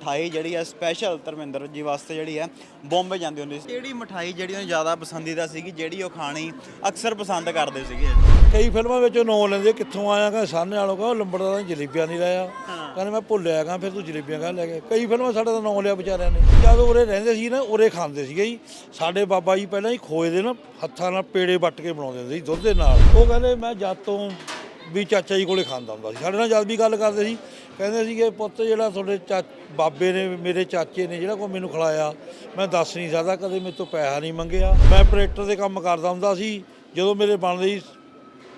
ਮਠਾਈ ਜਿਹੜੀ ਹੈ ਸਪੈਸ਼ਲ ਧਰਮਿੰਦਰ ਜੀ ਵਾਸਤੇ ਜਿਹੜੀ ਹੈ ਬੰਬੇ ਜਾਂਦੀ ਹੁੰਦੀ ਸੀ। ਕਿਹੜੀ ਮਠਾਈ ਜਿਹੜੀ ਉਹਨੂੰ ਜ਼ਿਆਦਾ ਪਸੰਦੀਦਾ ਸੀਗੀ ਜਿਹੜੀ ਉਹ ਖਾਣੀ ਅਕਸਰ ਪਸੰਦ ਕਰਦੇ ਸੀਗੇ? ਕਈ ਫਿਲਮਾਂ ਵਿੱਚ ਉਹ ਨਾਂ ਲੈਂਦੇ ਕਿੱਥੋਂ ਆਇਆ ਕਹਿੰਦਾ ਸਾਹਨੇ ਵਾਲੋਂ ਕਹਿੰਦਾ ਲੰਬੜਦਾਰ ਨੇ ਜਲੇਬੀਆਂ ਨਹੀਂ ਲਾਇਆ। ਕਹਿੰਦੇ ਮੈਂ ਭੁੱਲਿਆ ਗਾ ਫਿਰ ਤੂੰ ਜਲੇਬੀਆਂ ਕਾ ਲੈ ਗਿਆ ਕਈ ਫਿਲਮਾਂ ਸਾਡਾ ਤਾਂ ਨਾਂ ਲਿਆ ਵਿਚਾਰਿਆਂ ਨੇ। ਜਦੋਂ ਉਰੇ ਰਹਿੰਦੇ ਸੀ ਨਾ ਉਰੇ ਖਾਂਦੇ ਸੀਗੇ ਜੀ। ਸਾਡੇ ਬਾਬਾ ਜੀ ਪਹਿਲਾਂ ਹੀ ਖੋਏ ਦੇ ਨਾ ਹੱਥਾਂ ਨਾਲ ਪੇੜੇ ਵੱਟ ਕੇ ਬਣਾਉਂਦੇ ਹੁੰਦੇ ਸੀ ਦੁੱਧ ਦੇ ਨਾਲ। ਉਹ ਕਹਿੰਦੇ ਮੈਂ ਜਦ ਤੋਂ ਵੀ ਚਾਚਾ ਜੀ ਕੋਲੇ ਖਾਂਦਾ ਹੁੰਦਾ ਸੀ। ਸਾਡੇ ਨਾਲ ਜਦ ਵੀ ਗੱਲ ਕਰਦੇ ਸੀ, ਕਹਿੰਦੇ ਸੀ ਕਿ ਪੁੱਤ ਜਿਹੜਾ ਤੁਹਾਡੇ ਚਾ, ਬਾਬੇ ਨੇ, ਮੇਰੇ ਚਾਚੇ ਨੇ ਜਿਹੜਾ ਕੋਈ ਮੈਨੂੰ ਖਿਲਾਇਆ, ਮੈਂ ਦੱਸ ਨਹੀਂ ਸਕਦਾ, ਕਦੇ ਮੇਰੇ ਤੋਂ ਪੈਸਾ ਨਹੀਂ ਮੰਗਿਆ। ਮੈਂ ਆਪਰੇਟਰ ਦੇ ਕੰਮ ਕਰਦਾ ਹੁੰਦਾ ਸੀ, ਜਦੋਂ ਮੇਰੇ ਬਣਦੇ ਸੀ,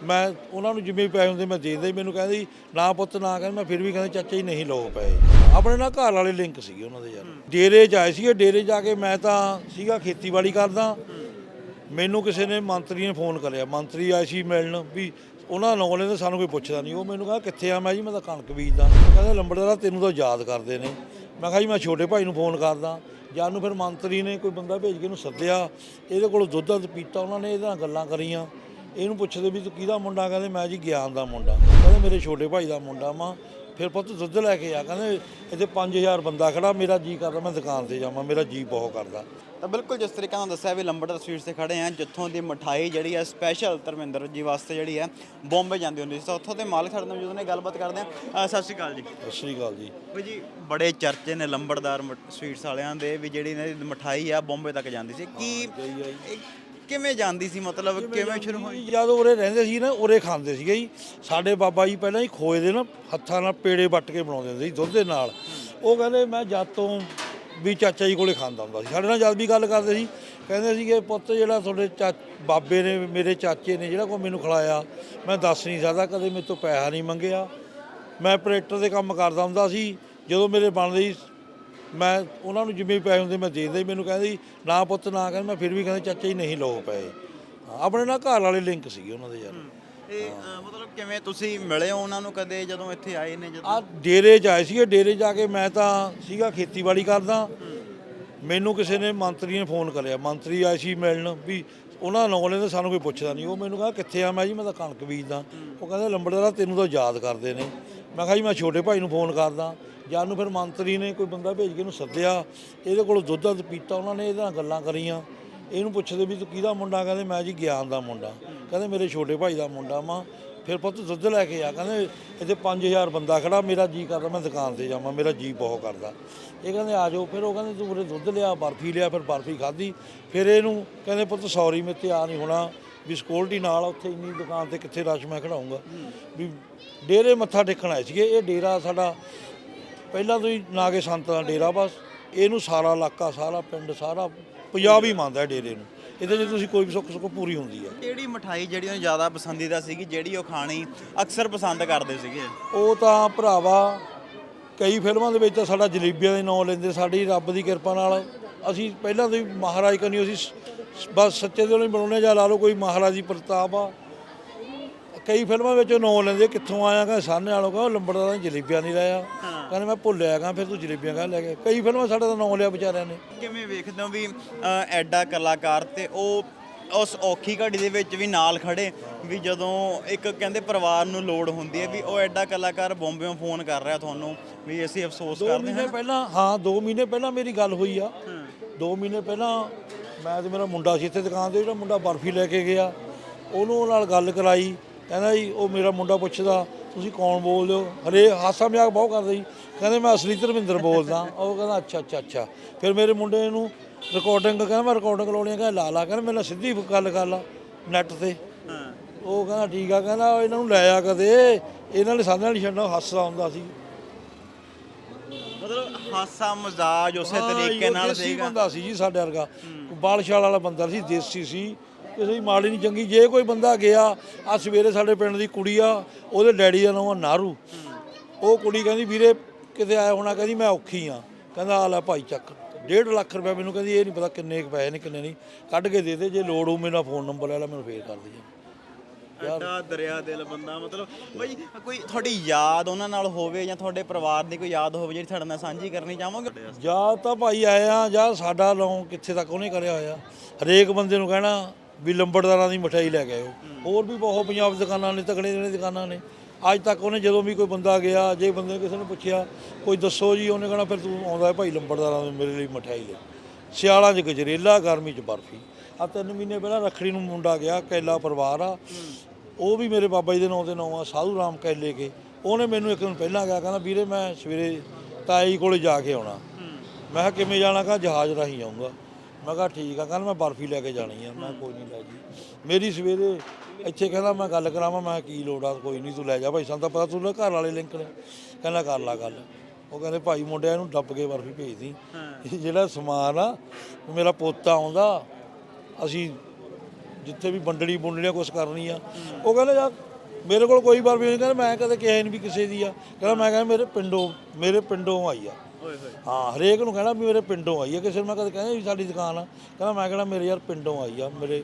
ਮੈਂ ਉਹਨਾਂ ਨੂੰ ਜਿਵੇਂ ਪੈਸੇ ਹੁੰਦੇ ਮੈਂ ਦੇ ਦਿੰਦਾ ਮੈਨੂੰ ਕਹਿੰਦੀ ਨਾ ਪੁੱਤ, ਨਾ ਕਹਿੰਦੇ। ਮੈਂ ਫਿਰ ਵੀ ਕਹਿੰਦੇ, ਚਾਚਾ ਜੀ, ਨਹੀਂ ਲਓ ਪਏ ਆਪਣੇ ਨਾਲ ਘਰ ਵਾਲੇ ਲਿੰਕ ਸੀਗੇ ਉਹਨਾਂ ਦੇ ਯਾਰ। ਡੇਰੇ 'ਚ ਆਏ ਸੀਗੇ, ਡੇਰੇ ਜਾ ਕੇ ਮੈਂ ਤਾਂ ਸੀਗਾ ਖੇਤੀਬਾੜੀ ਕਰਦਾ। ਮੈਨੂੰ ਕਿਸੇ ਨੇ ਮੰਤਰੀ ਨੇ ਫੋਨ ਕਰਿਆ। ਮੰਤਰੀ ਆਏ ਸੀ ਮਿਲਣ ਵੀ ਉਹਨਾਂ ਨਾਲ ਲੈਂਦੇ ਸਾਨੂੰ ਕੋਈ ਪੁੱਛਦਾ ਨਹੀਂ। ਉਹ ਮੈਨੂੰ ਕਹਿੰਦਾ, ਕਿੱਥੇ ਆ? ਮੈਂ ਜੀ, ਮੈਂ ਤਾਂ ਕਣਕ ਬੀਜਦਾ ਕਹਿੰਦਾ, ਲੰਬੜਦਾਰਾ ਤੈਨੂੰ ਤਾਂ ਯਾਦ ਕਰਦੇ ਨੇ। ਮੈਂ ਕਿਹਾ, ਜੀ, ਮੈਂ ਛੋਟੇ ਭਾਈ ਨੂੰ ਫੋਨ ਕਰਦਾ। ਜਦ ਨੂੰ ਫਿਰ ਮੰਤਰੀ ਨੇ ਕੋਈ ਬੰਦਾ ਭੇਜ ਕੇ ਇਹਨੂੰ ਸੱਦਿਆ। ਇਹਦੇ ਕੋਲ ਦੁੱਧ ਦੱਧ ਪੀਤਾ, ਉਹਨਾਂ ਨੇ ਇਹਦੇ ਨਾਲ ਗੱਲਾਂ ਕਰੀਆਂ। ਇਹਨੂੰ ਪੁੱਛਦੇ ਵੀ ਤੂੰ ਕਿਹਦਾ ਮੁੰਡਾ? ਕਹਿੰਦੇ, ਮੈਂ ਜੀ, ਗਿਆਨ ਦਾ ਮੁੰਡਾ। ਕਹਿੰਦੇ, ਮੇਰੇ ਛੋਟੇ ਭਾਈ ਦਾ ਮੁੰਡਾ ਮਾਂ ਫਿਰ ਪੁੱਤ ਦੁੱਧ ਲੈ ਕੇ ਆ। ਕਹਿੰਦੇ ਇੱਥੇ 5000 ਬੰਦਾ ਖੜਾ ਮੇਰਾ ਜੀ ਕਰਦਾ ਮੈਂ ਦੁਕਾਨ ਤੇ ਜਾਵਾਂ ਮੇਰਾ ਜੀ ਬਹੁਤ ਕਰਦਾ। ਤਾਂ ਬਿਲਕੁਲ ਜਿਸ ਤਰੀਕੇ ਨਾਲ ਦੱਸਿਆ ਵੀ ਲੰਬੜਦਾਰ ਸਵੀਟਸ ਤੇ ਖੜੇ ਆ ਜਿੱਥੋਂ ਦੀ ਮਠਾਈ ਜਿਹੜੀ ਹੈ ਸਪੈਸ਼ਲ ਧਰਮਿੰਦਰ ਜੀ ਵਾਸਤੇ ਜਿਹੜੀ ਹੈ ਬੰਬੇ ਜਾਂਦੀ ਹੁੰਦੀ ਸੀ। ਤਾਂ ਉੱਥੋਂ ਦੇ ਮਾਲਕ ਸਾਡੇ ਨਾਲ ਮੌਜੂਦ ਨੇ ਗੱਲਬਾਤ ਕਰਦੇ ਆ। ਸਤਿ ਸ਼੍ਰੀ ਅਕਾਲ ਜੀ। ਸਤਿ ਸ਼੍ਰੀ ਅਕਾਲ ਜੀ। ਵੀ ਜੀ ਬੜੇ ਚਰਚੇ ਨੇ ਲੰਬੜਦਾਰ ਸਵੀਟਸ ਵਾਲਿਆਂ ਦੇ ਵੀ ਜਿਹੜੀ ਇਹਨਾਂ ਦੀ ਮਠਾਈ ਆ ਬੰਬੇ ਤੱਕ ਜਾਂਦੀ ਸੀ। ਕੀ ਇਹ ਕਿਵੇਂ ਜਾਂਦੀ ਸੀ ਮਤਲਬ ਕਿਵੇਂ ਸ਼ੁਰੂ ਹੋਈ? ਜਦੋਂ ਉਰੇ ਰਹਿੰਦੇ ਸੀ ਨਾ ਉਰੇ ਖਾਂਦੇ ਸੀਗੇ ਜੀ। ਸਾਡੇ ਬਾਬਾ ਜੀ ਪਹਿਲਾਂ ਹੀ ਖੋਏ ਦੇ ਨਾ ਹੱਥਾਂ ਨਾਲ ਪੇੜੇ ਵੱਟ ਕੇ ਬਣਾਉਂਦੇ ਹੁੰਦੇ ਸੀ ਦੁੱਧ ਦੇ ਨਾਲ। ਉਹ ਕਹਿੰਦੇ ਮੈਂ ਜਦ ਤੋਂ ਵੀ ਚਾਚਾ ਜੀ ਕੋਲੇ ਖਾਂਦਾ ਹੁੰਦਾ ਸੀ। ਸਾਡੇ ਨਾਲ ਜਦ ਵੀ ਗੱਲ ਕਰਦੇ ਸੀ ਕਹਿੰਦੇ ਸੀਗੇ ਪੁੱਤ ਜਿਹੜਾ ਤੁਹਾਡੇ ਚਾ ਬਾਬੇ ਨੇ ਮੇਰੇ ਚਾਚੇ ਨੇ ਜਿਹੜਾ ਕੋਈ ਮੈਨੂੰ ਖਿਲਾਇਆ ਮੈਂ ਦੱਸ ਨਹੀਂ ਸਕਦਾ ਕਦੇ ਮੇਰੇ ਤੋਂ ਪੈਸਾ ਨਹੀਂ ਮੰਗਿਆ। ਮੈਂ ਆਪਰੇਟਰ ਦੇ ਕੰਮ ਕਰਦਾ ਹੁੰਦਾ ਸੀ ਜਦੋਂ ਮੇਰੇ ਬਣਦੇ ਸੀ ਮੈਂ ਉਹਨਾਂ ਨੂੰ ਵੀ ਪੈਸੇ ਹੁੰਦੇ ਮੈਂ ਦੇ ਦਿੰਦਾ ਸੀ ਮੈਨੂੰ ਕਹਿੰਦੇ ਨਾ ਪੁੱਤ ਨਾ ਕਹਿੰਦੇ ਮੈਂ ਫਿਰ ਵੀ ਕਹਿੰਦੇ ਚਾਚਾ ਜੀ ਨਹੀਂ ਲਓ ਪਏ। ਹਾਂ, ਆਪਣੇ ਨਾਲ ਘਰ ਵਾਲੇ ਲਿੰਕ ਸੀਗੇ ਉਹਨਾਂ ਦੇ ਯਾਰ। ਇਹ ਅ, ਮਤਲਬ ਕਿਵੇਂ ਤੁਸੀਂ ਮਿਲੇ ਹੋ ਉਹਨਾਂ ਨੂੰ ਕਦੇ ਜਦੋਂ ਇੱਥੇ ਆਏ ਨੇ ਜਦੋਂ? ਆ ਡੇਰੇ 'ਚ ਆਏ ਸੀਗੇ ਡੇਰੇ ਜਾ ਕੇ ਮੈਂ ਤਾਂ ਸੀਗਾ ਖੇਤੀਬਾੜੀ ਕਰਦਾ। ਮੈਨੂੰ ਕਿਸੇ ਨੇ ਮੰਤਰੀ ਨੇ ਫੋਨ ਕਰਿਆ ਮੰਤਰੀ ਆਏ ਸੀ ਮਿਲਣ ਵੀ ਉਹਨਾਂ ਨਾਲ ਲੈਂਦੇ ਸਾਨੂੰ ਕੋਈ ਪੁੱਛਦਾ ਨਹੀਂ ਉਹ ਮੈਨੂੰ ਕਹਿੰਦਾ ਕਿੱਥੇ ਆ? ਮੈਂ ਜੀ ਮੈਂ ਤਾਂ ਕਣਕ ਬੀਜਦਾ। ਉਹ ਕਹਿੰਦੇ ਲੰਬੜਦਾਰਾ ਤੈਨੂੰ ਤਾਂ ਯਾਦ ਕਰਦੇ ਨੇ। ਮੈਂ ਕਿਹਾ ਜੀ ਮੈਂ ਛੋਟੇ ਭਾਈ ਨੂੰ ਫੋਨ ਕਰਦਾ। ਜਾਂ ਨੂੰ ਫਿਰ ਮੰਤਰੀ ਨੇ ਕੋਈ ਬੰਦਾ ਭੇਜ ਕੇ ਇਹਨੂੰ ਸੱਦਿਆ, ਇਹਦੇ ਕੋਲ ਦੁੱਧ ਦੱਧ ਪੀਤਾ ਉਹਨਾਂ ਨੇ ਇਹਦੇ ਨਾਲ ਗੱਲਾਂ ਕਰੀਆਂ। ਇਹਨੂੰ ਪੁੱਛਦੇ ਵੀ ਤੂੰ ਕਿਹਦਾ ਮੁੰਡਾ? ਕਹਿੰਦੇ ਮੈਂ ਜੀ ਗਿਆਨ ਦਾ ਮੁੰਡਾ। ਕਹਿੰਦੇ ਮੇਰੇ ਛੋਟੇ ਭਾਈ ਦਾ ਮੁੰਡਾ ਮਾਂ ਫਿਰ ਪੁੱਤ ਦੁੱਧ ਲੈ ਕੇ ਆ। ਕਹਿੰਦੇ ਇੱਥੇ 5000 ਬੰਦਾ ਖੜਾ, ਮੇਰਾ ਜੀ ਕਰਦਾ, ਮੈਂ ਦੁਕਾਨ ਤੇ ਜਾਵਾਂ, ਮੇਰਾ ਜੀ ਬਹੁਤ ਕਰਦਾ। ਇਹ ਕਹਿੰਦੇ ਆ ਜਾਓ। ਫਿਰ ਉਹ ਕਹਿੰਦੇ ਤੂੰ ਉਰੇ ਦੁੱਧ ਲਿਆ, ਬਰਫੀ ਲਿਆ, ਫਿਰ ਬਰਫੀ ਖਾਧੀ। ਫਿਰ ਇਹਨੂੰ ਕਹਿੰਦੇ ਪੁੱਤ ਸੌਰੀ ਮੇਰੇ ਤੇ ਆ ਨਹੀਂ ਹੋਣਾ। ਵੀ ਸਿਕਿਉਰਿਟੀ ਨਾਲ ਉੱਥੇ ਇੰਨੀ ਦੁਕਾਨ ਤੇ ਕਿੱਥੇ ਰਸ਼ ਮੈਂ ਖੜਾਉਂਗਾ। ਵੀ ਡੇਰੇ ਮੱਥਾ ਟੇਕਣ ਆਏ ਸੀਗੇ। ਇਹ ਡੇਰਾ ਸਾਡਾ ਪਹਿਲਾਂ ਤੋਂ ਹੀ ਨਾਗੇ ਸੰਤ ਦਾ ਡੇਰਾ ਬਸ ਇਹਨੂੰ ਸਾਰਾ ਇਲਾਕਾ ਸਾਰਾ ਪਿੰਡ ਸਾਰਾ ਪੰਜਾਬ ਹੀ ਮੰਨਦਾ ਹੈ ਡੇਰੇ ਨੂੰ। ਇਹਦੇ 'ਚ ਤੁਸੀਂ ਕੋਈ ਵੀ ਸੁੱਖ ਸੁੱਖ ਪੂਰੀ ਹੁੰਦੀ ਹੈ। ਕਿਹੜੀ ਮਠਾਈ ਜਿਹੜੀ ਉਹਨੂੰ ਜ਼ਿਆਦਾ ਪਸੰਦੀਦਾ ਸੀਗੀ ਜਿਹੜੀ ਉਹ ਖਾਣੀ ਅਕਸਰ ਪਸੰਦ ਕਰਦੇ ਸੀਗੇ? ਉਹ ਤਾਂ ਭਰਾਵਾ ਕਈ ਫਿਲਮਾਂ ਦੇ ਵਿੱਚ ਤਾਂ ਸਾਡਾ ਜਲੇਬੀਆਂ ਦੇ ਨਾਂ ਲੈਂਦੇ ਸਾਡੀ ਰੱਬ ਦੀ ਕਿਰਪਾ ਨਾਲ ਅਸੀਂ ਪਹਿਲਾਂ ਤੋਂ ਹੀ ਮਹਾਰਾਜ ਕਨੀ ਅਸੀਂ ਸ- ਬਸ ਸੱਚੇ ਦਿਲੋਂ ਹੀ ਬਣਾਉਂਦੇ ਜਾਂ ਲਾ ਲਓ ਕੋਈ ਮਹਾਰਾਜ ਦੀ ਪ੍ਰਤਾਪ ਆ। ਕਈ ਫਿਲਮਾਂ ਵਿੱਚ ਉਹ ਨਾਂ ਲੈਂਦੇ ਕਿੱਥੋਂ ਆਇਆ ਕਹਿੰਦਾ ਸਾਹਨੇ ਵਾਲੋਂ ਕਹਿੰਦਾ ਲੰਬੜਦਾਰ ਨੇ ਜਲੇਬੀਆਂ ਨਹੀਂ ਲਾਇਆ। ਕਹਿੰਦੇ ਮੈਂ ਭੁੱਲਿਆ ਗਾ ਫਿਰ ਤੂੰ ਜਲੇਬੀਆਂ ਕਾ ਲੈ ਗਿਆ ਕਈ ਫਿਲਮਾਂ ਸਾਡਾ ਤਾਂ ਨਾਂ ਲਿਆ ਵਿਚਾਰਿਆਂ ਨੇ। ਕਿਵੇਂ ਵੇਖਦੇ ਹੋ ਵੀ ਅ, ਐਡਾ ਕਲਾਕਾਰ ਤੇ ਉਹ ਉਸ ਔਖੀ ਘੜੀ ਦੇ ਵਿੱਚ ਵੀ ਨਾਲ ਖੜੇ ਵੀ ਜਦੋਂ ਇੱਕ ਕਹਿੰਦੇ ਪਰਿਵਾਰ ਨੂੰ ਲੋੜ ਹੁੰਦੀ ਹੈ ਵੀ ਉਹ ਐਡਾ ਕਲਾਕਾਰ ਬੰਬੇੋਂ ਫੋਨ ਕਰ ਰਿਹਾ ਤੁਹਾਨੂੰ ਵੀ ਅਸੀਂ ਅਫਸੋਸ ਦੋ ਕਰਦੇ ਮਹੀਨੇ ਹਾਂ। ਪਹਿਲਾਂ ਹਾਂ 2 ਮਹੀਨੇ ਪਹਿਲਾਂ ਮੇਰੀ ਗੱਲ ਹੋਈ ਆ। 2 ਮਹੀਨੇ ਪਹਿਲਾਂ ਮੈਂ ਤੇ ਮੇਰਾ ਮੁੰਡਾ ਸੀ ਇੱਥੇ ਦੁਕਾਨ ਤੇ ਜਿਹੜਾ ਮੁੰਡਾ ਬਰਫੀ ਲੈ ਕੇ ਗਿਆ। ਉਹਨੂੰ ਉਹ ਨਾਲ ਗੱਲ ਕਰਾਈ ਕਹਿੰਦਾ ਜੀ ਉਹ ਮੇਰਾ ਮੁੰਡਾ ਪੁੱਛਦਾ ਤੁਸੀਂ ਕੌਣ ਬੋਲਦੇ ਹੋ? ਹਰੇ ਹਾਸਾ ਮਜ਼ਾਕ ਬਹੁਤ ਕਰਦੇ ਸੀ ਕਹਿੰਦੇ ਮੈਂ ਅਸਲੀ ਧਰਮਿੰਦਰ ਬੋਲਦਾ ਉਹ ਕਹਿੰਦਾ ਅੱਛਾ ਅੱਛਾ ਅੱਛਾ। ਫਿਰ ਮੇਰੇ ਮੁੰਡੇ ਨੂੰ ਰਿਕਾਰਡਿੰਗ ਕਹਿੰਦਾ ਮੈਂ ਰਿਕਾਰਡਿੰਗ ਲਾਉਣੀ ਕਹਿੰਦਾ ਲਾ ਲਾ ਕਹਿੰਦਾ ਮੇਰੇ ਨਾਲ ਸਿੱਧੀ ਗੱਲ ਕਰ ਲਾ ਨੈਟ ਤੇ। ਉਹ ਕਹਿੰਦਾ ਠੀਕ ਆ ਕਹਿੰਦਾ ਇਹਨਾਂ ਨੂੰ ਲੈ ਆ ਕਦੇ। ਇਹਨਾਂ ਨੇ ਸਾਡੇ ਨਾਲ ਨਹੀਂ ਛੱਡਣਾ ਹਾਸਾ ਹੁੰਦਾ ਸੀ। ਮਤਲਬ ਹਾਸਾ ਮਜ਼ਾਜ ਉਸੇ ਤਰੀਕੇ ਨਾਲ ਸੀਗਾ। ਬੰਦਾ ਸੀ ਜੀ ਸਾਡੇ ਵਰਗਾ। ਬਾਲਸ਼ਾਲ ਵਾਲਾ ਬੰਦਾ ਸੀ ਦੇਸੀ ਸੀ। ਕਿਸੇ ਦੀ ਮਾੜੀ ਨਹੀਂ ਚੰਗੀ। ਜੇ ਕੋਈ ਬੰਦਾ ਗਿਆ ਆ ਸਵੇਰੇ ਸਾਡੇ ਪਿੰਡ ਦੀ ਕੁੜੀ ਆ ਉਹਦੇ ਡੈਡੀ ਦਾ ਨਾਮ ਆ ਨਾਰੂ। ਉਹ ਕੁੜੀ ਕਹਿੰਦੀ ਵੀਰੇ ਕਿਤੇ ਆਇਆ ਹੋਣਾ ਕਹਿੰਦੀ ਮੈਂ ਔਖੀ ਆ। ਕਹਿੰਦਾ ਆ ਲੈ ਭਾਈ ਚੱਕ। 1.5 ਲੱਖ ਰੁਪਏ ਮੈਨੂੰ ਕਹਿੰਦੀ ਇਹ ਨਹੀਂ ਪਤਾ ਕਿੰਨੇ ਕੁ ਪੈਸੇ ਨੇ ਕਿੰਨੇ ਨਹੀਂ। ਕੱਢ ਕੇ ਦੇ ਦੇ ਜੇ ਲੋੜ ਹੋ ਮੇਰਾ ਫੋਨ ਨੰਬਰ ਲੈ ਲੈ ਮੈਨੂੰ ਫੇਰ ਕਰ ਦੇ ਐਡਾ ਦਰਿਆ ਦਿਲ ਬੰਦਾ ਮਤਲਬ ਬਈ ਕੋਈ ਤੁਹਾਡੀ ਯਾਦ ਉਹਨਾਂ ਨਾਲ ਹੋਵੇ ਜਾਂ ਤੁਹਾਡੇ ਪਰਿਵਾਰ ਦੀ ਕੋਈ ਯਾਦ ਹੋਵੇ ਜਿਹੜੀ ਤੁਹਾਡੇ ਨਾਲ ਸਾਂਝੀ ਕਰਨੀ ਚਾਹੋਗੇ? ਜਾਂ ਤਾਂ ਭਾਈ ਆਇਆ ਜਾਂ ਸਾਡਾ ਲੋਂ ਕਿੱਥੇ ਤੱਕ ਉਹਨੇ ਕਰਿਆ ਹੋਇਆ। ਹਰੇਕ ਬੰਦੇ ਨੂੰ ਕਹਿਣਾ ਵੀ ਲੰਬੜਦਾਰਾਂ ਦੀ ਮਠਾਈ ਲੈ ਕੇ ਆਇਓ। ਹੋਰ ਵੀ ਬਹੁਤ ਪੰਜਾਬ ਦੁਕਾਨਾਂ ਨੇ ਤਕੜੇ ਜਿਹੜੇ ਦੁਕਾਨਾਂ ਨੇ। ਅੱਜ ਤੱਕ ਉਹਨੇ ਜਦੋਂ ਵੀ ਕੋਈ ਬੰਦਾ ਗਿਆ, ਜੇ ਬੰਦੇ ਨੇ ਕਿਸੇ ਨੂੰ ਪੁੱਛਿਆ, ਕੋਈ ਦੱਸੋ ਜੀ, ਉਹਨੇ ਕਹਣਾ, ਫਿਰ ਤੂੰ ਆਉਂਦਾ ਭਾਈ ਲੰਬੜਦਾਰਾਂ ਦੇ ਮੇਰੇ ਲਈ ਮਠਿਆਈ ਲੈ। ਸਿਆਲਾਂ 'ਚ ਗਜਰੇਲਾ, ਗਰਮੀ 'ਚ ਬਰਫੀ। ਆ ਤਿੰਨ ਮਹੀਨੇ ਪਹਿਲਾਂ ਰੱਖੜੀ ਨੂੰ ਮੁੰਡਾ ਗਿਆ, ਕੈਲਾ ਪਰਿਵਾਰ ਆ। ਉਹ ਵੀ ਮੇਰੇ ਬਾਬਾ ਜੀ ਦੇ ਨਾਂ ਤੇ ਨਾਂ ਆ, ਸਾਧੂ ਰਾਮ ਕੈਲੇ ਕੇ। ਉਹਨੇ ਮੈਨੂੰ ਇੱਕ ਦਿਨ ਪਹਿਲਾਂ ਗਿਆ ਕਹਿੰਦਾ, ਵੀਰੇ, ਮੈਂ ਸਵੇਰੇ ਤਾਈ ਕੋਲੇ ਜਾ ਕੇ ਆਉਣਾ। ਮੈਂ ਕਿਹਾ, ਕਿਵੇਂ ਜਾਣਾ? ਕਹਾ ਜਹਾਜ਼ ਰਾਹੀਂ ਜਾਊਂਗਾ। ਮੈਂ ਕਿਹਾ ਠੀਕ ਆ ਕਹਿੰਦਾ ਮੈਂ ਬਰਫੀ ਲੈ ਕੇ ਜਾਣੀ ਆ। ਮੈਂ ਕੋਈ ਨਹੀਂ ਲੈ ਜੀ। ਮੇਰੀ ਸਵੇਰੇ ਇੱਥੇ ਕਹਿੰਦਾ ਮੈਂ ਗੱਲ ਕਰਾਵਾਂ ਮੈਂ ਕੀ ਲੋੜ ਆ ਕੋਈ ਨਹੀਂ ਤੂੰ ਲੈ ਜਾ ਭਾਈ ਸਾਨੂੰ ਤਾਂ ਪਤਾ ਤੂੰ ਘਰ ਵਾਲੇ ਲਿੰਕ ਨੇ। ਕਹਿੰਦਾ ਕਰ ਲਾ ਗੱਲ। ਉਹ ਕਹਿੰਦੇ ਭਾਈ ਮੁੰਡਿਆਂ ਨੂੰ ਡੱਬ ਕੇ ਬਰਫੀ ਭੇਜਦੀ। ਜਿਹੜਾ ਸਮਾਨ ਆ ਮੇਰਾ ਪੋਤਾ ਆਉਂਦਾ ਅਸੀਂ ਜਿੱਥੇ ਵੀ ਵੰਡਣੀ ਬੁੰਡਣੀਆਂ ਕੁਛ ਕਰਨੀ ਆ। ਉਹ ਕਹਿੰਦੇ ਯਾਰ ਮੇਰੇ ਕੋਲ ਕੋਈ ਬਰਫੀ ਨਹੀਂ। ਕਹਿੰਦਾ ਮੈਂ ਕਦੇ ਕਿਹਾ ਨਹੀਂ ਵੀ ਕਿਸੇ ਦੀ ਆ। ਕਹਿੰਦਾ ਮੈਂ ਕਹਿੰਦਾ ਮੇਰੇ ਪਿੰਡੋਂ ਮੇਰੇ ਪਿੰਡੋਂ ਆਈ ਆ। ਹਾਂ ਹਰੇਕ ਨੂੰ ਕਹਿਣਾ ਵੀ ਮੇਰੇ ਪਿੰਡੋਂ ਆਈ ਹੈ ਕਿਸੇ ਨੂੰ ਮੈਂ ਕਦੇ ਕਹਿੰਦਾ ਵੀ ਸਾਡੀ ਦੁਕਾਨ ਆ। ਕਹਿੰਦਾ ਮੈਂ ਕਹਿਣਾ ਮੇਰੇ ਯਾਰ ਪਿੰਡੋਂ ਆਈ ਆ ਮੇਰੇ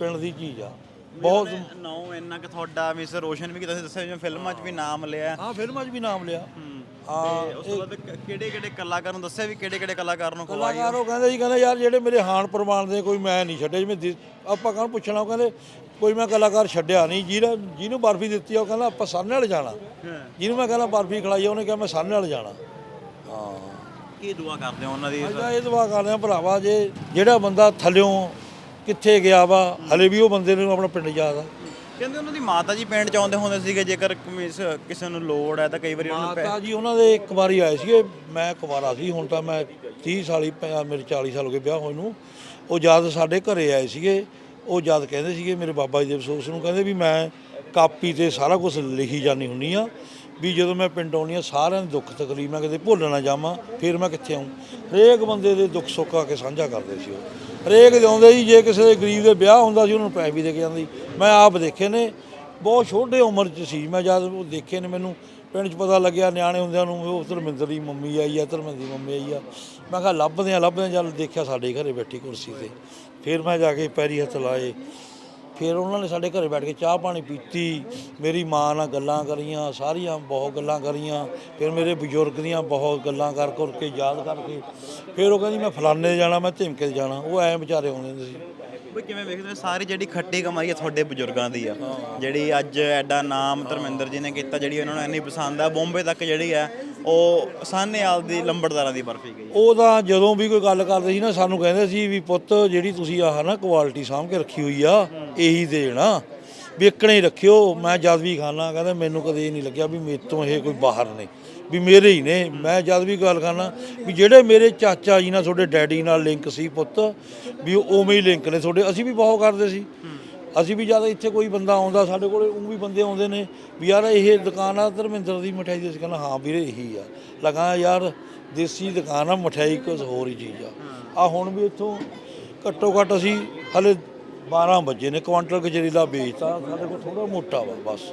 ਪਿੰਡ ਦੀ ਚੀਜ਼ ਆ। ਬਹੁਤ ਨੌ ਇੰਨਾ ਕਿ ਤੁਹਾਡਾ ਮਿਸਟਰ ਰੋਸ਼ਨ ਵੀ ਕਿ ਤੁਸੀਂ ਦੱਸਿਆ ਜਿਵੇਂ ਫਿਲਮਾਂ 'ਚ ਵੀ ਨਾਮ ਲਿਆ। ਹਾਂ ਫਿਲਮਾਂ 'ਚ ਵੀ ਨਾਮ ਲਿਆ। ਹਾਂ। ਉਸ ਤੋਂ ਬਾਅਦ ਕਿਹੜੇ ਕਿਹੜੇ ਕਲਾਕਾਰ ਨੂੰ ਦੱਸਿਆ ਵੀ ਕਿਹੜੇ ਕਿਹੜੇ ਕਲਾਕਾਰ ਨੂੰ ਖਵਾਈ ਕਲਾਕਾਰ ਉਹ ਕਹਿੰਦੇ ਜੀ ਕਹਿੰਦੇ ਯਾਰ ਜਿਹੜੇ ਮੇਰੇ ਹਾਨ ਪ੍ਰਮਾਣ ਦੇ ਕੋਈ ਮੈਂ ਨਹੀਂ ਛੱਡੇ। ਜਿਵੇਂ ਆਪਾਂ ਕਾਹਨੂੰ ਪੁੱਛਣਾ ਉਹ ਕਹਿੰਦੇ ਕੋਈ ਮੈਂ ਕਲਾਕਾਰ ਛੱਡਿਆ ਨਹੀਂ। ਜਿਹਦਾ ਜਿਹਨੂੰ ਬਰਫੀ ਦਿੱਤੀ ਆ ਉਹ ਕਹਿੰਦਾ ਆਪਾਂ ਸਾਹਮਣੇ ਵਾਲੇ ਜਾਣਾ। ਜਿਹਨੂੰ ਮੈਂ ਕਹਿੰਦਾ ਬਰਫੀ ਖਿਲਾਈ ਆ ਉਹਨੇ ਕਿਹਾ ਮੈਂ ਸਾਹਮਣੇ ਵਾਲੇ ਜਾਣਾ। ਹਾਂ। ਕੀ ਦੁਆ ਕਰਦੇ ਹੋ ਉਹਨਾਂ ਦੀ? ਅੱਛਾ ਇਹ ਦੁਆ ਕਰਦੇ ਆ ਭਰਾਵਾ ਜੇ ਜਿਹੜਾ ਬੰਦਾ ਥੱਲਿਓਂ ਕਿੱਥੇ ਗਿਆ ਵਾ ਹਲੇ ਵੀ ਉਹ ਬੰਦੇ ਨੂੰ ਆਪਣਾ ਪਿੰਡ ਯਾਦ ਆ। ਕਹਿੰਦੇ ਉਹਨਾਂ ਦੀ ਮਾਤਾ ਜੀ ਪਿੰਡ ਚ ਆਉਂਦੇ ਹੁੰਦੇ ਸੀਗੇ ਜੇਕਰ ਕਮਿਸ ਕਿਸੇ ਨੂੰ ਲੋੜ ਹੈ ਤਾਂ ਕਈ ਵਾਰੀ ਉਹਨਾਂ ਨੂੰ ਮਾਤਾ ਜੀ ਉਹਨਾਂ ਦੇ ਇੱਕ ਵਾਰੀ ਆਏ ਸੀਗੇ ਮੈਂ ਕੁਵਾਰਾ ਸੀ ਹੁਣ ਤਾਂ ਮੈਂ 30 ਸਾਲੀ ਮੇਰੇ 40 ਸਾਲ ਹੋ ਗਏ ਵਿਆਹ ਹੋਏ ਨੂੰ। ਉਹ ਜਦ ਸਾਡੇ ਘਰੇ ਆਏ ਸੀਗੇ ਉਹ ਜਦ ਕਹਿੰਦੇ ਸੀਗੇ ਮੇਰੇ ਬਾਬਾ ਜੀ ਦੇ ਅਫਸੋਸ ਨੂੰ ਕਹਿੰਦੇ ਵੀ ਮੈਂ ਕਾਪੀ ਤੇ ਸਾਰਾ ਕੁਝ ਲਿਖੀ ਜਾਣੀ ਹੁੰਨੀ ਆ ਵੀ ਜਦੋਂ ਮੈਂ ਪਿੰਡ ਆਉਣੀ ਆ, ਸਾਰਿਆਂ ਦੇ ਦੁੱਖ ਤਕਲੀਫ, ਮੈਂ ਕਦੇ ਭੁੱਲ ਨਾ ਜਾਵਾਂ, ਫਿਰ ਮੈਂ ਕਿੱਥੇ ਆਉਂ ਹਰੇਕ ਬੰਦੇ ਦੇ ਦੁੱਖ ਸੁੱਖ ਆ ਕੇ ਸਾਂਝਾ ਕਰਦੇ ਸੀ ਉਹ। ਹਰੇਕ ਦੇ ਆਉਂਦੇ ਜੀ ਜੇ ਕਿਸੇ ਦੇ ਗਰੀਬ ਦੇ ਵਿਆਹ ਹੁੰਦਾ ਸੀ, ਉਹਨਾਂ ਨੂੰ ਪੈਸੇ ਵੀ ਦੇ ਕੇ ਜਾਂਦੀ ਮੈਂ ਆਪ ਦੇਖੇ ਨੇ, ਬਹੁਤ ਛੋਟੇ ਉਮਰ 'ਚ ਸੀ। ਮੈਂ ਜਦ ਉਹ ਦੇਖੇ ਨੇ ਮੈਨੂੰ, ਪਿੰਡ 'ਚ ਪਤਾ ਲੱਗਿਆ ਨਿਆਣੇ ਹੁੰਦਿਆਂ ਨੂੰ, ਉਹ ਧਰਮਿੰਦਰ ਦੀ ਮੰਮੀ ਆਈ ਆ, ਧਰਮਿੰਦਰ ਦੀ ਮੰਮੀ ਆਈ ਆ। ਮੈਂ ਕਿਹਾ ਲੱਭਦੇ ਆ ਲੱਭਦੇ ਆ ਜਦ ਦੇਖਿਆ, ਸਾਡੇ ਘਰੇ ਬੈਠੀ ਕੁਰਸੀ ਤੇ। ਫਿਰ ਮੈਂ ਜਾ ਕੇ ਪੈਰੀ ਹੱਥ ਲਾਏ। ਫਿਰ ਉਹਨਾਂ ਨੇ ਸਾਡੇ ਘਰੇ ਬੈਠ ਕੇ ਚਾਹ ਪਾਣੀ ਪੀਤੀ। ਮੇਰੀ ਮਾਂ ਨਾਲ ਗੱਲਾਂ ਕਰੀਆਂ ਸਾਰੀਆਂ ਬਹੁਤ ਗੱਲਾਂ ਕਰੀਆਂ। ਫਿਰ ਮੇਰੇ ਬਜ਼ੁਰਗ ਦੀਆਂ ਬਹੁਤ ਗੱਲਾਂ ਕਰ ਕਰ ਕੇ ਯਾਦ ਕਰਕੇ। ਫਿਰ ਉਹ ਕਹਿੰਦੀ ਮੈਂ ਫਲਾਣੇ ਜਾਣਾ ਮੈਂ ਧਿਮਕੇ ਜਾਣਾ। ਉਹ ਐਂ ਵਿਚਾਰੇ ਆਉਂਦੇ ਹੁੰਦੇ ਸੀ। ਵੀ ਕਿਵੇਂ ਵੇਖਦੇ ਸਾਰੀ ਜਿਹੜੀ ਖੱਟੀ ਕਮਾਈ ਹੈ ਤੁਹਾਡੇ ਬਜ਼ੁਰਗਾਂ ਦੀ ਆ। ਜਿਹੜੀ ਅੱਜ ਐਡਾ ਨਾਮ ਧਰਮਿੰਦਰ ਜੀ ਨੇ ਕੀਤਾ ਜਿਹੜੀ ਉਹਨਾਂ ਨੂੰ ਇੰਨੀ ਪਸੰਦ ਆ ਬੰਬੇ ਤੱਕ ਜਿਹੜੀ ਹੈ ਉਹ ਸਾਹਨੇਵਾਲ ਦੀ ਲੰਬੜਦਾਰਾਂ ਦੀ ਬਰਫੀ ਗਈ। ਉਹ ਤਾਂ ਜਦੋਂ ਵੀ ਕੋਈ ਗੱਲ ਕਰਦੇ ਸੀ ਨਾ, ਸਾਨੂੰ ਕਹਿੰਦੇ ਸੀ ਵੀ ਪੁੱਤ ਜਿਹੜੀ ਤੁਸੀਂ ਆਹ ਨਾ ਕੁਆਲਿਟੀ ਸਾਂਭ ਕੇ ਰੱਖੀ ਹੋਈ ਆ, ਇਹੀ ਦੇਣਾ ਵੀ ਵੇਖਣੇ ਹੀ ਰੱਖਿਓ। ਮੈਂ ਜਦ ਵੀ ਖਾਣਾ ਕਹਿੰਦਾ ਮੈਨੂੰ ਕਦੇ ਇਹ ਨਹੀਂ ਲੱਗਿਆ ਵੀ ਮੇਰੇ ਤੋਂ ਇਹ ਕੋਈ ਬਾਹਰ ਨੇ, ਵੀ ਮੇਰੇ ਹੀ ਨੇ। ਮੈਂ ਜਦ ਵੀ ਗੱਲ ਕਰਨਾ ਵੀ ਜਿਹੜੇ ਮੇਰੇ ਚਾਚਾ ਜੀ ਨਾਲ, ਤੁਹਾਡੇ ਡੈਡੀ ਨਾਲ ਲਿੰਕ ਸੀ ਪੁੱਤ, ਵੀ ਉਵੇਂ ਹੀ ਲਿੰਕ ਨੇ ਤੁਹਾਡੇ। ਅਸੀਂ ਵੀ ਬਹੁਤ ਕਰਦੇ ਸੀ। ਅਸੀਂ ਵੀ ਜਦ ਇੱਥੇ ਕੋਈ ਬੰਦਾ ਆਉਂਦਾ ਸਾਡੇ ਕੋਲੇ ਉਹ ਵੀ ਬੰਦੇ ਆਉਂਦੇ ਨੇ ਵੀ ਯਾਰ ਇਹ ਦੁਕਾਨ ਆ ਧਰਮਿੰਦਰ ਦੀ ਮਠਿਆਈ ਦੀ ਅਸੀਂ ਕਹਿੰਦਾ ਹਾਂ ਵੀਰੇ ਇਹੀ ਆ। ਲਗਾ ਯਾਰ ਦੇਸੀ ਦੁਕਾਨ ਆ ਮਠਿਆਈ ਕੁਝ ਹੋਰ ਹੀ ਚੀਜ਼ ਆ। ਆ ਹੁਣ ਵੀ ਇੱਥੋਂ ਘੱਟੋ ਘੱਟ ਅਸੀਂ ਹਲੇ 12 ਵਜੇ ਨੇ ਕੁਆਂਟਲ ਗਜਰੀਲਾ ਵੇਚਤਾ ਸਾਡੇ ਕੋਲ ਥੋੜਾ ਮੋਟਾ ਵਾ ਬਸ।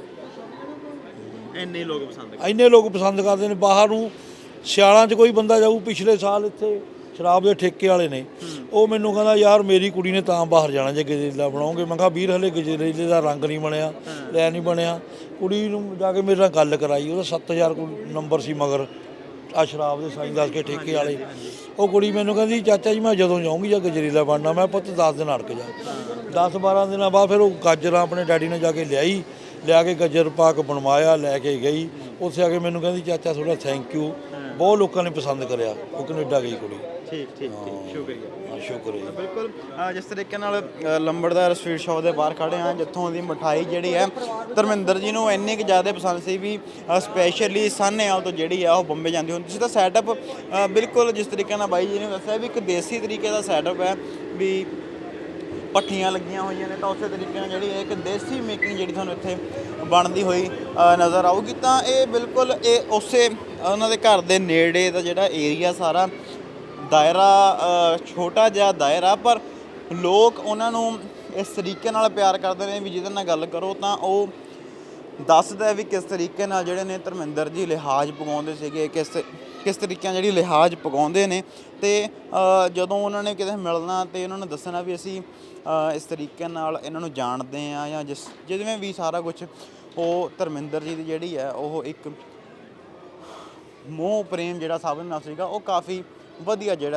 ਇੰਨੇ ਲੋਕ ਪਸੰਦ ਇੰਨੇ ਲੋਕ ਪਸੰਦ ਕਰਦੇ ਨੇ ਬਾਹਰ ਨੂੰ ਸਿਆਲਾਂ 'ਚ ਕੋਈ ਬੰਦਾ ਜਾਊ ਪਿਛਲੇ ਸਾਲ ਇੱਥੇ ਸ਼ਰਾਬ ਦੇ ਠੇਕੇ ਵਾਲੇ ਨੇ। ਉਹ ਮੈਨੂੰ ਕਹਿੰਦਾ, ਯਾਰ, ਮੇਰੀ ਕੁੜੀ ਨੇ ਤਾਂ ਬਾਹਰ ਜਾਣਾ ਜੇ ਗਜਰੇਲਾ ਬਣਾਉਂਗੇ ਮੈਂ ਕਿਹਾ, ਵੀਰ, ਹਲੇ ਗਜਰੇਲੇ ਦਾ ਰੰਗ ਨਹੀਂ ਬਣਿਆ, ਲੈ ਨਹੀਂ ਬਣਿਆ। ਕੁੜੀ ਨੂੰ ਜਾ ਕੇ ਮੇਰੇ ਨਾਲ ਗੱਲ ਕਰਾਈ। ਉਹਦਾ 7000 ਕੋਈ ਨੰਬਰ ਸੀ ਮਗਰ ਆ ਸ਼ਰਾਬ ਦੇ ਸਾਈਂ ਦੱਸ ਕੇ ਠੇਕੇ ਵਾਲੇ। ਉਹ ਕੁੜੀ ਮੈਨੂੰ ਕਹਿੰਦੀ, ਚਾਚਾ ਜੀ, ਮੈਂ ਜਦੋਂ ਜਾਊਂਗੀ ਜਾਂ ਗਜਰੀਲਾ ਬਣਨਾ, ਮੈਂ ਪੁੱਤ 10 ਦਿਨ ਅੜਕ ਜਾ। 10 12 ਦਿਨਾਂ ਬਾਅਦ ਫਿਰ ਉਹ ਗਾਜਰਾਂ ਆਪਣੇ ਡੈਡੀ ਨੇ ਜਾ ਕੇ ਲਿਆਈ। ਲਿਆ ਕੇ ਗਜਰ ਪਾਕ ਬਣਵਾਇਆ, ਲੈ ਕੇ ਗਈ। ਉੱਥੇ ਆ ਕੇ ਮੈਨੂੰ ਕਹਿੰਦੀ, ਚਾਚਾ, ਤੁਹਾਡਾ ਥੈਂਕ ਯੂ ਬਹੁਤ ਲੋਕਾਂ ਨੇ ਪਸੰਦ ਕਰਿਆ, ਉਹ ਕੈਨੇਡਾ ਗਈ ਕੁੜੀ। ਠੀਕ ਠੀਕ ਠੀਕ ਸ਼ੁਕਰੀਆ। ਹਾਂ ਸ਼ੁਕਰ ਹੈ ਜੀ। ਬਿਲਕੁਲ ਅ, ਜਿਸ ਤਰੀਕੇ ਨਾਲ ਅ, ਲੰਬੜਦਾਰ ਸਵੀਟ ਸ਼ਾਪ ਦੇ ਬਾਹਰ ਖੜੇ ਆ ਜਿੱਥੋਂ ਦੀ ਮਠਾਈ ਜਿਹੜੀ ਹੈ ਧਰਮਿੰਦਰ ਜੀ ਨੂੰ ਇੰਨੀ ਕੁ ਜ਼ਿਆਦਾ ਪਸੰਦ ਸੀ ਵੀ ਸਪੈਸ਼ਲੀ ਸਾਹਨੇਵਾਲ ਤੋਂ ਜਿਹੜੀ ਆ ਉਹ ਬੰਬੇ ਜਾਂਦੀ ਹੁੰਦੀ ਸੀ। ਤਾਂ ਸੈਟਅਪ ਬਿਲਕੁਲ ਜਿਸ ਤਰੀਕੇ ਨਾਲ ਬਾਈ ਜੀ ਨੇ ਦੱਸਿਆ ਵੀ ਇੱਕ ਦੇਸੀ ਤਰੀਕੇ ਦਾ ਸੈਟਅਪ ਹੈ ਵੀ ਪੱਠੀਆਂ ਲੱਗੀਆਂ ਹੋਈਆਂ ਨੇ ਤਾਂ ਉਸੇ ਤਰੀਕੇ ਨਾਲ ਜਿਹੜੀ ਹੈ ਇੱਕ ਦੇਸੀ ਮੇਕਿੰਗ ਜਿਹੜੀ ਤੁਹਾਨੂੰ ਇੱਥੇ ਬਣਦੀ ਹੋਈ ਅ, ਨਜ਼ਰ ਆਊਗੀ। ਤਾਂ ਇਹ ਬਿਲਕੁਲ ਇਹ ਉਸੇ ਉਹਨਾਂ ਦੇ ਘਰ ਦੇ ਨੇੜੇ ਦਾ ਜਿਹੜਾ ਏਰੀਆ ਸਾਰਾ ਦਾਇਰਾ ਛੋਟਾ ਜਿਹਾ ਦਾਇਰਾ, ਪਰ ਲੋਕ ਉਹਨਾਂ ਨੂੰ ਇਸ ਤਰੀਕੇ ਨਾਲ ਪਿਆਰ ਕਰਦੇ ਨੇ ਵੀ ਜਿਹਦੇ ਨਾਲ ਗੱਲ ਕਰੋ ਤਾਂ ਉਹ ਦੱਸਦਾ ਵੀ ਕਿਸ ਤਰੀਕੇ ਨਾਲ ਜਿਹੜੇ ਨੇ ਧਰਮਿੰਦਰ ਜੀ ਲਿਹਾਜ਼ ਪਗਾਉਂਦੇ ਸੀਗੇ, ਕਿਸ ਕਿਸ ਤਰੀਕੇ ਨਾਲ ਜਿਹੜੀ ਲਿਹਾਜ਼ ਪਗਾਉਂਦੇ ਨੇ ਤੇ ਜਦੋਂ ਉਹਨਾਂ ਨੇ ਕਿਤੇ ਮਿਲਣਾ ਤੇ ਉਹਨਾਂ ਨੂੰ ਦੱਸਣਾ ਵੀ ਅਸੀਂ ਇਸ ਤਰੀਕੇ ਨਾਲ ਇਹਨਾਂ ਨੂੰ ਜਾਣਦੇ ਆ ਜਾਂ ਜਿਸ, ਜਿਵੇਂ ਵੀ ਸਾਰਾ ਕੁਝ ਉਹ ਧਰਮਿੰਦਰ ਜੀ ਦੀ ਜਿਹੜੀ ਹੈ ਉਹ ਇੱਕ ਮੋਹ ਪ੍ਰੇਮ ਜਿਹੜਾ ਸਭ ਨਾਲ ਸੀਗਾ, ਉਹ ਕਾਫੀ ਵਧੀਆ ਜਿਹੜਾ